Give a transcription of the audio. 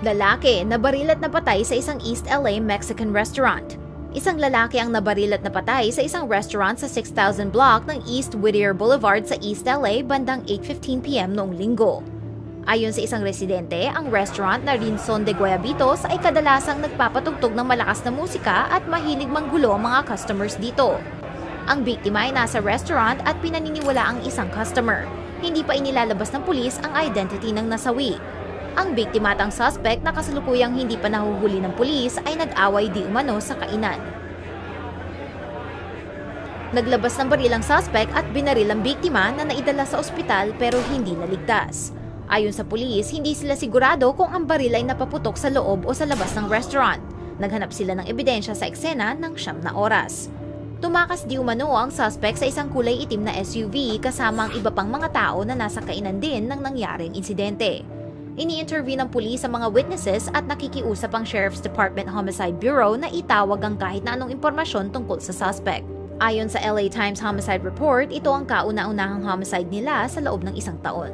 Lalaki na baril at napatay sa isang East LA Mexican restaurant. Isang lalaki ang nabaril at napatay sa isang restaurant sa 6000 block ng East Whittier Boulevard sa East LA bandang 8.15pm noong linggo. Ayon sa isang residente, ang restaurant na Rinson de Guayabitos ay kadalasang nagpapatugtog ng malakas na musika at mahilig manggulo ang mga customers dito. Ang biktima ay nasa restaurant at pinaniniwala ang isang customer. Hindi pa inilalabas ng pulis ang identity ng nasawi. Ang biktima at ang suspect na kasalukuyang hindi pa nahuhuli ng pulis ay nag-away di umano sa kainan. Naglabas ng baril ang suspect at binaril ang biktima na naidala sa ospital pero hindi naligtas. Ayon sa pulis, hindi sila sigurado kung ang baril ay napaputok sa loob o sa labas ng restaurant. Naghanap sila ng ebidensya sa eksena ng siyam na oras. Tumakas di umano ang suspect sa isang kulay itim na SUV kasama ang iba pang mga tao na nasa kainan din ng nangyaring insidente. Ini-interview ng pulis ang mga witnesses at nakikiusap ang Sheriff's Department Homicide Bureau na itawag ang kahit na anong impormasyon tungkol sa suspect. Ayon sa LA Times Homicide Report, ito ang kauna-unahang homicide nila sa loob ng isang taon.